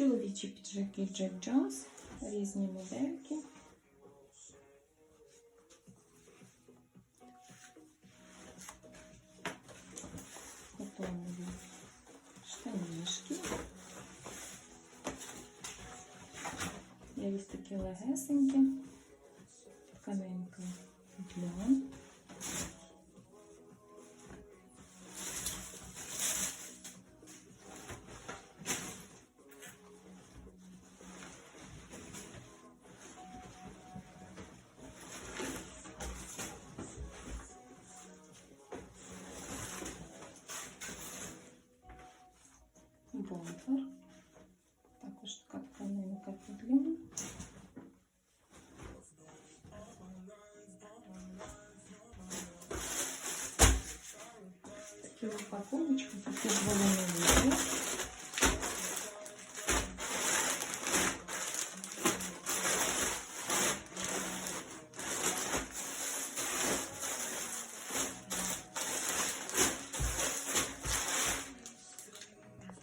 Чоловічі піджаки Джек Джонс, різні модельки. Готові штанішки. Є ось такі легесенькі, тканинка льон. центр. Також така тканинка підліна. Такі упаковочки, такі були нові.